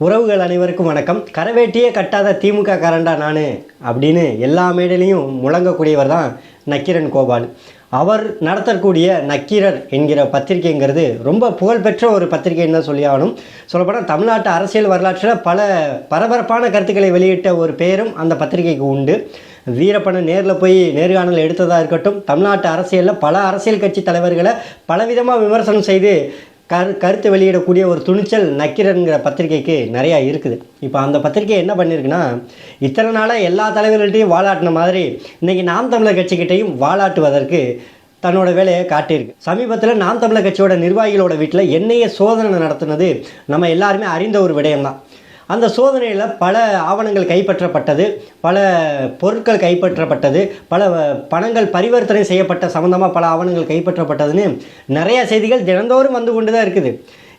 உறவுகள் அனைவருக்கும் வணக்கம். கரவேட்டியே கட்டாத திமுக காரண்டா நான்? அப்படின்னு எல்லா மேடையிலையும் முழங்கக்கூடியவர் தான் நக்கீரன் கோபால். அவர் நடத்தக்கூடிய நக்கீரர் என்கிற பத்திரிகைங்கிறது ரொம்ப புகழ்பெற்ற ஒரு பத்திரிகைன்னு தான் சொல்லி ஆகணும் சொல்லப்போனால் தமிழ்நாட்டு அரசியல் வரலாற்றில் பல பரபரப்பான கருத்துக்களை வெளியிட்ட ஒரு பெயரும் அந்த பத்திரிகைக்கு உண்டு. வீரப்பனை நேரில் போய் நேர்காணல் எடுத்ததாக இருக்கட்டும் தமிழ்நாட்டு அரசியலில் பல அரசியல் கட்சி தலைவர்களை பலவிதமாக விமர்சனம் செய்து கரு கருத்து வெளியிடக்கூடிய ஒரு துணிச்சல் நக்கீரன்கிற பத்திரிகைக்கு நிறையா இருக்குது. இப்போ அந்த பத்திரிகை என்ன பண்ணியிருக்குன்னா இத்தனை நாளாக எல்லா தலைவர்கள்ட்டையும் வாலாட்டின மாதிரி இன்றைக்கி நாம் தமிழர் கட்சிக்கிட்டையும் வாலாட்டுவதற்கு தன்னோட வேலையை காட்டியிருக்கு. சமீபத்தில் நாம் தமிழர் கட்சியோட நிர்வாகிகளோட வீட்டில் என்னையே சோதனை நடத்துனது நம்ம எல்லாருமே அறிந்த ஒரு விடயம்தான். அந்த சோதனையில் பல ஆவணங்கள் கைப்பற்றப்பட்டது பல பொருட்கள் கைப்பற்றப்பட்டது பல பணங்கள் பரிவர்த்தனை செய்யப்பட்ட சம்மந்தமாக பல ஆவணங்கள் கைப்பற்றப்பட்டதுன்னு நிறைய செய்திகள் தினந்தோறும் வந்து கொண்டு தான் இருக்குது.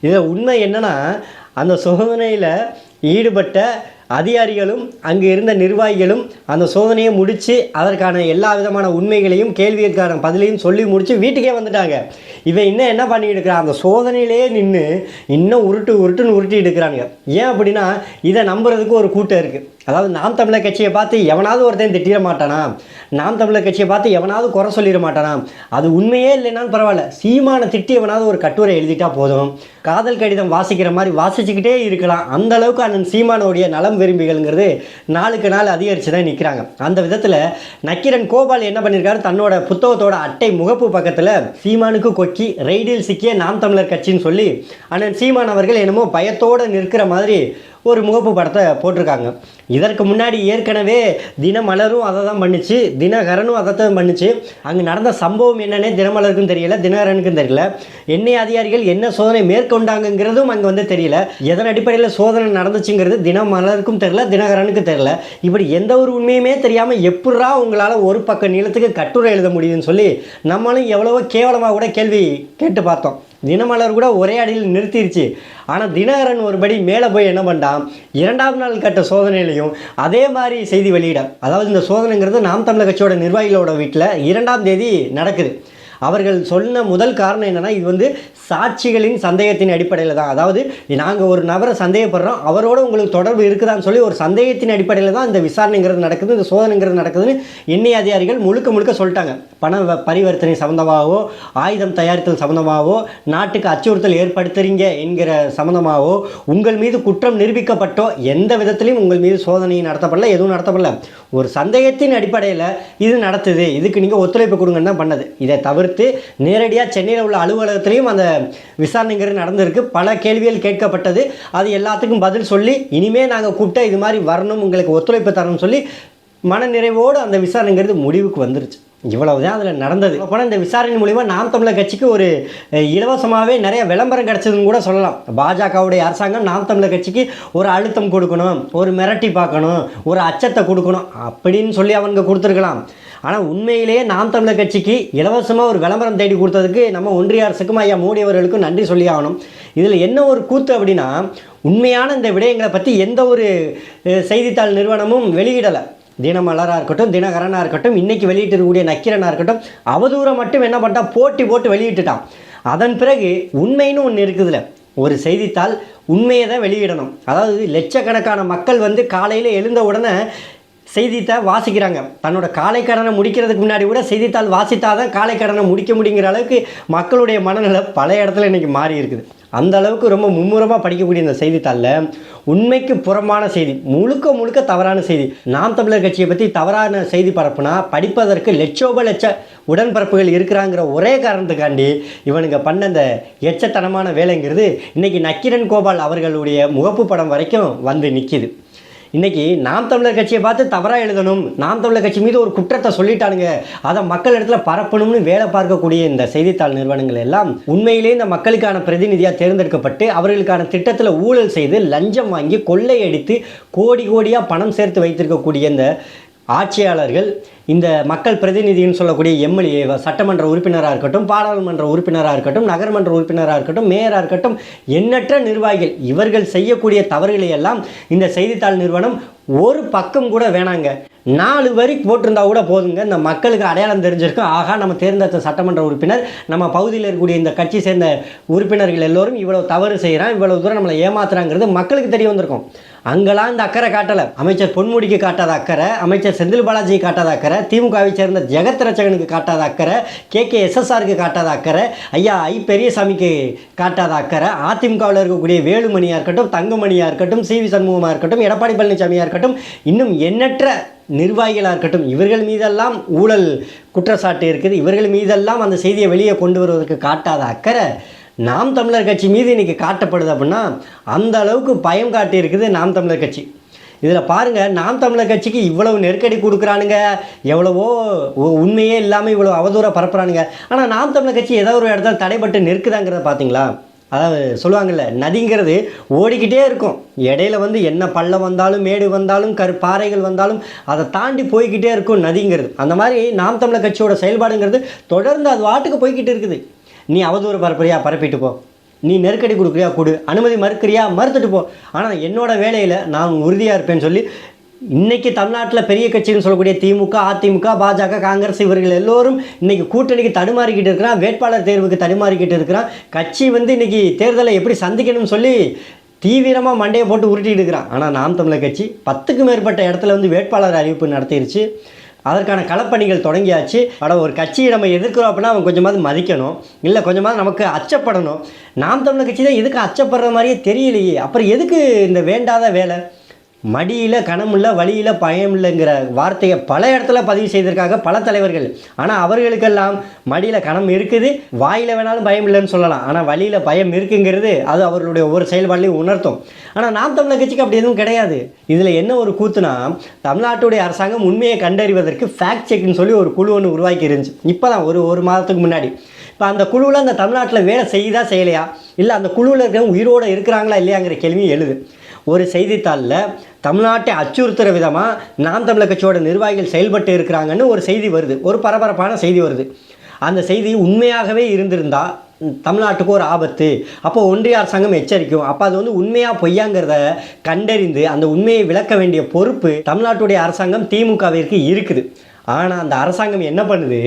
இதில் உண்மை என்னென்னா அந்த சோதனையில் ஈடுபட்ட அதிகாரிகளும் அங்கு இருந்த நிர்வாகிகளும் அந்த சோதனையை முடித்து அதற்கான எல்லா விதமான உண்மைகளையும் கேள்விக்கான பதிலையும் சொல்லி முடித்து வீட்டுக்கே வந்துட்டாங்க. இவன் இன்னும் என்ன பண்ணிக்கிட்டு இருக்கிறான்? அந்த சோதனையிலே நின்று இன்னும் உருட்டு உருட்டுன்னு உருட்டிட்டு இருக்கிறானுங்க. ஏன் அப்படின்னா இதை நம்புறதுக்கு ஒரு கூட்டம் இருக்குது அதாவது நாம் தமிழர் கட்சியை பார்த்து எவனாவது ஒருத்தன் திட்டிட மாட்டானா? நாம் தமிழர் கட்சியை பார்த்து எவனாவது குறை சொல்லிட மாட்டானா? அது உண்மையே இல்லைனாலும் பரவாயில்ல. சீமான திட்டி எவனாவது ஒரு கட்டுரை எழுதிட்டா போதும். காதல் கடிதம் வாசிக்கிற மாதிரி வாசிச்சுக்கிட்டே இருக்கலாம். அந்த அளவுக்கு அண்ணன் சீமானோடைய நலம் விரும்பிகள்ங்கிறது நாளுக்கு நாள் அதிகரித்து தான் நிற்கிறாங்க அந்த விதத்தில் நக்கிரன் கோபால் என்ன பண்ணியிருக்காரு தன்னோட புத்தகத்தோட அட்டை முகப்பு பக்கத்தில் சீமானுக்கு கொக்கி ரெய்டில் சிக்கிய நாம் தமிழர் கட்சின்னு சொல்லி அண்ணன் சீமான் அவர்கள் என்னமோ பயத்தோடு நிற்கிற மாதிரி ஒரு முகப்பு படத்தை போட்டிருக்காங்க. இதற்கு முன்னாடி ஏற்கனவே தினமலரும் அதை தான் பண்ணுச்சு தினகரனும் அதை தான் பண்ணுச்சு. அங்கே நடந்த சம்பவம் என்னன்னே தினமலருக்கும் தெரியல தினகரனுக்கும் தெரியல. எண்ணெய் அதிகாரிகள் என்ன சோதனை மேற்கொண்டாங்கங்கிறதும் அங்கே வந்து தெரியல. எதன் அடிப்படையில் சோதனை நடந்துச்சுங்கிறது தினமலருக்கும் தெரியல தினகரனுக்கும் தெரியல. இப்படி எந்த ஒரு உண்மையுமே தெரியாமல் எப்படா உங்களால் ஒரு பக்க நீளத்துக்கு கட்டுரை எழுத முடியுதுன்னு சொல்லி நம்மளும் எவ்வளவோ கேவலமாக கூட கேள்வி கேட்டு பார்த்தோம். தினமலர் கூட ஒரே அடியில் நிறுத்திருச்சு. ஆனால் தினகரன் ஒருபடி மேலே போய் என்ன பண்ணிட்டான் இரண்டாம் நாள் கட்ட சோதனையிலையும் அதே மாதிரி செய்தி வெளியிட. அதாவது இந்த சோதனைங்கிறது நாம் தமிழக கட்சியோட நிர்வாகிகளோட வீட்டில் இரண்டாம் தேதி நடக்குது. அவர்கள் சொன்ன முதல் காரணம் என்னென்னா இது வந்து சாட்சிகளின் சந்தேகத்தின் அடிப்படையில் தான். அதாவது நாங்கள் ஒரு நபரை சந்தேகப்படுறோம் அவரோட உங்களுக்கு தொடர்பு இருக்குதான்னு சொல்லி ஒரு சந்தேகத்தின் அடிப்படையில் தான் இந்த விசாரணைங்கிறது நடக்குது இந்த சோதனைங்கிறது நடக்குதுன்னு எண்ணெய் அதிகாரிகள் முழுக்க முழுக்க சொல்லிட்டாங்க. பண வ- பரிவர்த்தனை சம்மந்தமாகவோ ஆயுதம் தயாரித்தல் சம்மந்தமாகவோ நாட்டுக்கு அச்சுறுத்தல் ஏற்படுத்துறீங்க என்கிற சம்மந்தமாகவோ உங்கள் மீது குற்றம் நிரூபிக்கப்பட்டோ எந்த விதத்திலையும் உங்கள் மீது சோதனை நடத்தப்படல எதுவும் நடத்தப்படல. ஒரு சந்தேகத்தின் அடிப்படையில் இது நடத்துது. இதுக்கு நீங்கள் ஒத்துழைப்பு கொடுங்கன்னு தான் பண்ணது. இதை தவிர்த்து நேரடியாக சென்னையில் உள்ள அலுவலகத்திலையும் அந்த விசாரணைங்கிறது நடந்திருக்கு. பல கேள்விகள் கேட்கப்பட்டது. அது எல்லாத்துக்கும் பதில் சொல்லி இனிமேல் நாங்கள் கூப்பிட்டா இது மாதிரி வரணும் உங்களுக்கு ஒத்துழைப்பு தரணும்னு சொல்லி மனநிறைவோடு அந்த விசாரணைங்கிறது முடிவுக்கு வந்துருச்சு. இவ்வளவு தான் அதில் நடந்தது. போனால் இந்த விசாரணை மூலிமா நாம் தமிழர் கட்சிக்கு ஒரு இலவசமாகவே நிறைய விளம்பரம் கிடச்சதுன்னு கூட சொல்லலாம். பாஜகவுடைய அரசாங்கம் நாம் தமிழர் கட்சிக்கு ஒரு அழுத்தம் கொடுக்கணும் ஒரு மிரட்டி பார்க்கணும் ஒரு அச்சத்தை கொடுக்கணும் அப்படின்னு சொல்லி அவங்க கொடுத்துருக்கலாம். ஆனால் உண்மையிலேயே நாம் தமிழர் கட்சிக்கு இலவசமாக ஒரு விளம்பரம் தேடி கொடுத்ததுக்கு நம்ம ஒன்றிய அரசுக்கும் ஐயா மோடி அவர்களுக்கும் நன்றி சொல்லி ஆகணும். இதில் என்ன ஒரு கூத்து அப்படின்னா உண்மையான இந்த விடயங்களை பற்றி எந்த ஒரு செய்தித்தாள் நிறுவனமும் வெளியிடலை. தினமலராக இருக்கட்டும் தினகரனாக இருக்கட்டும் இன்றைக்கி வெளியிட்டிருக்கக்கூடிய நக்கீரனாக இருக்கட்டும் அவதூறை மட்டும் என்ன பண்ணிட்டான்? போட்டி போட்டு வெளியிட்டுட்டான். அதன் பிறகு உண்மைன்னு ஒன்று இருக்குதுல ஒரு செய்தித்தாள் உண்மையை தான் வெளியிடணும். அதாவது லட்சக்கணக்கான மக்கள் வந்து காலையில் எழுந்த உடனே செய்தித்தாள் வாசிக்கிறாங்க. தன்னோட காலை கடனை முடிக்கிறதுக்கு முன்னாடி கூட செய்தித்தாள் வாசித்தால் தான் காலை கடனை முடிக்க முடிங்கிற அளவுக்கு மக்களுடைய மனநிலை பல இடத்துல இன்றைக்கி மாறி இருக்குது. அந்த அளவுக்கு ரொம்ப மும்முரமாக படிக்கக்கூடிய இந்த செய்தித்தாளில் உண்மைக்கு புறமான செய்தி முழுக்க முழுக்க தவறான செய்தி. நாம் தமிழர் கட்சியை பற்றி தவறான செய்தி பரப்புனா படிப்பதற்கு லட்சோப லட்ச உடன்பிறப்புகள் இருக்கிறாங்கிற ஒரே காரணத்துக்காண்டி இவனுங்க பண்ண இந்த எச்சத்தனமான வேலைங்கிறது இன்றைக்கி நக்கிரன் கோபால் அவர்களுடைய முகப்பு படம் வரைக்கும் வந்து நிற்கிது இன்னைக்கு நாம் தமிழர் கட்சியை பார்த்து தவறாக எழுதணும். நாம் தமிழர் கட்சி மீது ஒரு குற்றத்தை சொல்லிட்டானுங்க. அதை மக்கள் இடத்துல பரப்பணும்னு வேலை பார்க்கக்கூடிய இந்த செய்தித்தாள் நிறுவனங்கள் எல்லாம் உண்மையிலே இந்த மக்களுக்கான பிரதிநிதியாக தேர்ந்தெடுக்கப்பட்டு அவர்களுக்கான திட்டத்தில் ஊழல் செய்து லஞ்சம் வாங்கி கொள்ளையடித்து கோடி கோடியாக பணம் சேர்த்து வைத்திருக்கக்கூடிய இந்த ஆட்சியாளர்கள் இந்த மக்கள் பிரதிநிதின்னு சொல்லக்கூடிய எம்எல்ஏ சட்டமன்ற உறுப்பினராக இருக்கட்டும் பாராளுமன்ற உறுப்பினராக இருக்கட்டும் நகர்மன்ற உறுப்பினராக இருக்கட்டும் மேயராக இருக்கட்டும் எண்ணற்ற நிர்வாகிகள் இவர்கள் செய்யக்கூடிய தவறுகளை எல்லாம் இந்த செய்தித்தாள் நிறுவனம் ஒரு பக்கம் கூட வேணாங்க. நாலு வரி போட்டிருந்தா கூட போதுங்க. இந்த மக்களுக்கு அடையாளம் தெரிஞ்சிருக்கும். ஆகா நம்ம தேர்ந்தெடுத்த சட்டமன்ற உறுப்பினர் நம்ம பகுதியில் இருக்கக்கூடிய இந்த கட்சி சேர்ந்த உறுப்பினர்கள் எல்லோரும் இவ்வளவு தவறு செய்கிறான் இவ்வளவு தூரம் நம்மளை ஏமாத்துறாங்கிறது மக்களுக்கு தெரிய வந்திருக்கும். அங்கெல்லாம் இந்த அக்கறை காட்டலை. அமைச்சர் பொன்முடிக்கு காட்டாத அக்கறை அமைச்சர் செந்தில் பாலாஜி காட்டாத அக்கறை திமுகவை சேர்ந்த ஜெகத் ரச்சகனுக்கு காட்டாத அக்கறை கே. கே. எஸ்எஸ்ஆருக்கு காட்டாத அக்கறை ஐயா ஐ. பெரியசாமிக்கு காட்டாத அக்கறை அதிமுகவில் இருக்கக்கூடிய வேலுமணியாக இருக்கட்டும் தங்கமணியாக இருக்கட்டும் சி. வி. சண்முகமாக இருக்கட்டும் எடப்பாடி பழனிசாமியாக இருக்கட்டும் இன்னும் எண்ணற்ற நிர்வாகிகளாக இருக்கட்டும் இவர்கள் மீதெல்லாம் ஊழல் குற்றச்சாட்டு இருக்குது. இவர்கள் மீதெல்லாம் அந்த செய்தியை வெளியே கொண்டு வருவதற்கு காட்டாத அக்கறை. நாம் தமிழர் கட்சி மீது இன்றைக்கி காட்டப்படுது அப்படின்னா அந்த அளவுக்கு பயம் காட்டி இருக்குது நாம் தமிழர் கட்சி. இதில் பாருங்கள் நாம் தமிழர் கட்சிக்கு இவ்வளவு நெருக்கடி கொடுக்குறானுங்க எவ்வளவோ உ- உண்மையே இல்லாமல் இவ்வளோ அவதூறாக பரப்புகிறானுங்க ஆனால் நாம் தமிழர் கட்சி ஏதோ ஒரு இடத்துல தடைப்பட்டு நிற்குதாங்கிறத பார்த்தீங்களா அதாவது சொல்லுவாங்கல்ல நதிங்கிறது ஓடிக்கிட்டே இருக்கும். இடையில வந்து என்ன பள்ளம் வந்தாலும் மேடு வந்தாலும் கரு பாறைகள் வந்தாலும் அதை தாண்டி போய்கிட்டே இருக்கும் நதிங்கிறது. அந்த மாதிரி நாம் தமிழர் கட்சியோட செயல்பாடுங்கிறது தொடர்ந்து அது வாட்டுக்கு போய்கிட்டு இருக்குது. நீ அவதூறு பரப்புறியா? பரப்பிட்டு போ. நீ நெருக்கடி கொடுக்குறியா? கொடு. அனுமதி மறுக்கிறியா? மறுத்துட்டு போ. ஆனால் என்னோட வேலையில் நான் உறுதியாக இருப்பேன்னு சொல்லி இன்றைக்கி தமிழ்நாட்டில் பெரிய கட்சின்னு சொல்லக்கூடிய திமுக அதிமுக பாஜக காங்கிரஸ் இவர்கள் எல்லோரும் இன்றைக்கி கூட்டணிக்கு தடுமாறிக்கிட்டு இருக்கிறான். வேட்பாளர் தேர்வுக்கு தடுமாறிக்கிட்டு இருக்கிறான். கட்சி வந்து இன்றைக்கி தேர்தலை எப்படி சந்திக்கணும்னு சொல்லி தீவிரமாக மண்டையை போட்டு உருட்டிட்டு இருக்கிறான். ஆனால் நாம் தமிழர் கட்சி பத்துக்கும் மேற்பட்ட இடத்துல வந்து வேட்பாளர் அறிவிப்பு நடத்திருச்சு. அதற்கான களப்பணிகள் தொடங்கியாச்சு. ஆனால் ஒரு கட்சியை நம்ம எதிர்க்கிறோம் அப்படின்னா அவன் கொஞ்சமாவது மதிக்கணும். இல்லை கொஞ்சமாவது நமக்கு அச்சப்படணும். நாம் தமிழர் கட்சி தான் எதுக்கு அச்சப்படுற மாதிரியே தெரியலையே. அப்புறம் எதுக்கு இந்த வேண்டாத வேலை? மடியில் கணமில்ல வழியில் பயம் இல்லைங்கிற வார்த்தையை பல இடத்துல பதிவு செய்திருக்காங்க பல தலைவர்கள். ஆனால் அவர்களுக்கெல்லாம் மடியில் கணம் இருக்குது வாயில் வேணாலும் பயம் இல்லைன்னு சொல்லலாம். ஆனால் வழியில் பயம் இருக்குங்கிறது அது அவர்களுடைய ஒவ்வொரு செயல்பாடுலையும் உணர்த்தும். ஆனால் நாம் தமிழர் கட்சிக்கு அப்படி எதுவும் கிடையாது. இதில் என்ன ஒரு கூத்துனா தமிழ்நாட்டுடைய அரசாங்கம் உண்மையை கண்டறிவதற்கு ஃபேக்ட் செக்னு சொல்லி ஒரு குழு ஒன்று உருவாக்கி இருந்துச்சு. இப்போ தான் ஒரு ஒரு மாதத்துக்கு முன்னாடி. இப்போ அந்த குழுவில் அந்த தமிழ்நாட்டில் வேலை செய்யுதா செய்யலையா? இல்லை அந்த குழுவில் இருக்கிறவங்க உயிரோடு இருக்கிறாங்களா இல்லையாங்கிற கேள்வியும் எழுது. ஒரு செய்தித்தாளில் தமிழ்நாட்டை அச்சுறுத்துகிற விதமாக நாம் தமிழர் கட்சியோட நிர்வாகிகள் செயல்பட்டு இருக்கிறாங்கன்னு ஒரு செய்தி வருது. ஒரு பரபரப்பான செய்தி வருது. அந்த செய்தி உண்மையாகவே இருந்திருந்தால் தமிழ்நாட்டுக்கு ஒரு ஆபத்து. அப்போ ஒன்றிய அரசாங்கம் எச்சரிக்கும். அப்போ அது வந்து உண்மையாக பொய்யாங்கிறத கண்டறிந்து அந்த உண்மையை விளக்க வேண்டிய பொறுப்பு தமிழ்நாட்டுடைய அரசாங்கம் திமுகவிற்கு இருக்குது. ஆனால் அந்த அரசாங்கம் என்ன பண்ணுது?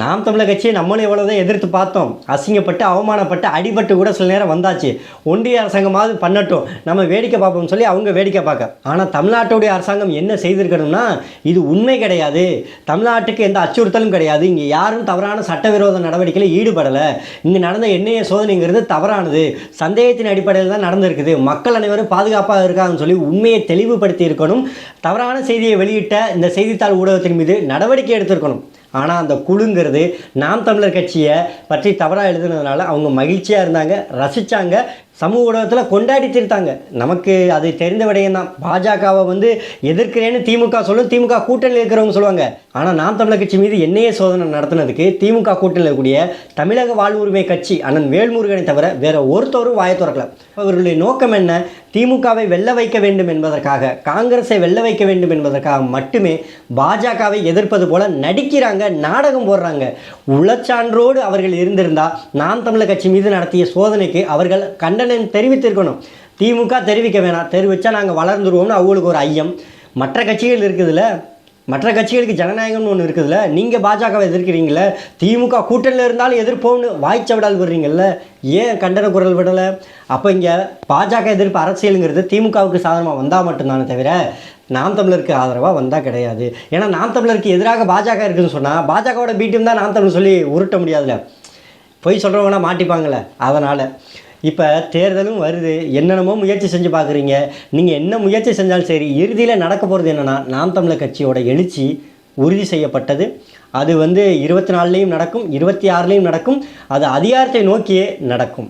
நாம் தமிழக கட்சியை நம்மளும் எவ்வளோதான் எதிர்த்து பார்த்தோம். அசிங்கப்பட்டு அவமானப்பட்டு அடிபட்டு கூட சில நேரம் வந்தாச்சு. ஒன்றிய அரசாங்கமாவது பண்ணட்டும். நம்ம வேடிக்கை பார்ப்போம்னு சொல்லி அவங்க வேடிக்கை பார்க்க. ஆனால் தமிழ்நாட்டுடைய அரசாங்கம் என்ன செய்திருக்கணும்னா இது உண்மை கிடையாது. தமிழ்நாட்டுக்கு எந்த அச்சுறுத்தலும் கிடையாது. இங்கே யாரும் தவறான சட்டவிரோத நடவடிக்கையில் ஈடுபடலை. இங்கே நடந்த எண்ணெய சோதனைங்கிறது தவறானது. சந்தேகத்தின் அடிப்படையில் தான் நடந்திருக்குது. மக்கள் அனைவரும் பாதுகாப்பாக இருக்காங்கன்னு சொல்லி உண்மையை தெளிவுபடுத்தி இருக்கணும். தவறான செய்தியை வெளியிட்ட இந்த செய்தித்தாள் ஊடகத்தின் மீது நடவடிக்கை எடுத்திருக்கணும். ஆனால் அந்த குழுங்கிறது நாம் தமிழர் கட்சியை பற்றி தவறாக எழுதுனதுனால அவங்க மகிழ்ச்சியாக இருந்தாங்க ரசித்தாங்க சமூக ஊடகத்தில் கொண்டாடி தீர்த்தாங்க. நமக்கு அது தெரிந்த விடயம் தான் பாஜகவை வந்து எதிர்க்கிறேன்னு திமுக சொல்லும் திமுக கூட்டணியில் இருக்கிறவங்க சொல்லுவாங்க. ஆனால் நாம் தமிழர் கட்சி மீது என்னையே சோதனை நடத்தினதுக்கு திமுக கூட்டணியில் இருக்கக்கூடிய தமிழக வாழ்வுரிமை கட்சி அண்ணன் வேல்முருகனை தவிர வேற ஒருத்தரும் வாய திறக்கல. அவர்களுடைய நோக்கம் என்ன? திமுகவை வெல்ல வைக்க வேண்டும் என்பதற்காக காங்கிரஸை வெல்ல வைக்க வேண்டும் என்பதற்காக மட்டுமே பாஜகவை எதிர்ப்பது போல நடிக்கிறாங்க நாடகம் போடுறாங்க. உளச்சான்றோடு அவர்கள் இருந்திருந்தால் நாம் தமிழர் கட்சி மீது நடத்திய சோதனைக்கு அவர்கள் கண்டனம் தெரிவித்திருக்கணும். திமுக தெரிவிக்க வேணாம். தெரிவித்தா நாங்கள் வளர்ந்துருவோம்னு அவங்களுக்கு ஒரு ஐயம். மற்ற கட்சிகள் இருக்குதுல்ல. மற்ற கட்சிகளுக்கு ஜனநாயகம்னு ஒன்று இருக்குதுல்ல. நீங்கள் பாஜகவை எதிர்க்கிறீங்களே திமுக கூட்டணியில் இருந்தாலும் எதிர்ப்போம்னு வாய்ச்சவிடால் விடுறீங்கல்ல. ஏன் கண்டன குரல் விடலை? அப்போ இங்கே பாஜக எதிர்ப்பு அரசியலுங்கிறது திமுகவுக்கு சாதனமாக வந்தால் மட்டும்தானே தவிர நாம் தமிழருக்கு ஆதரவாக வந்தால் கிடையாது. ஏன்னா நாம் தமிழருக்கு எதிராக பாஜக இருக்குதுன்னு சொன்னால் பாஜகவோட பீட்டும் தான் நாம் தமிழ் சொல்லி உருட்ட முடியாதுல்ல. பொய் சொல்கிறவங்களாம் மாட்டிப்பாங்களே அதனால் இப்போ தேர்தலும் வருது. என்னென்னமோ முயற்சி செஞ்சு பார்க்குறீங்க நீங்கள் என்ன முயற்சி செஞ்சாலும் சரி இறுதியில் நடக்க போகிறது என்னென்னா நாம் தமிழர் கட்சியோட எழுச்சி உறுதி செய்யப்பட்டது. அது வந்து இருபத்தி நாலுலேயும் நடக்கும் இருபத்தி ஆறுலேயும் நடக்கும். அது அதிகாரத்தை நோக்கியே நடக்கும்.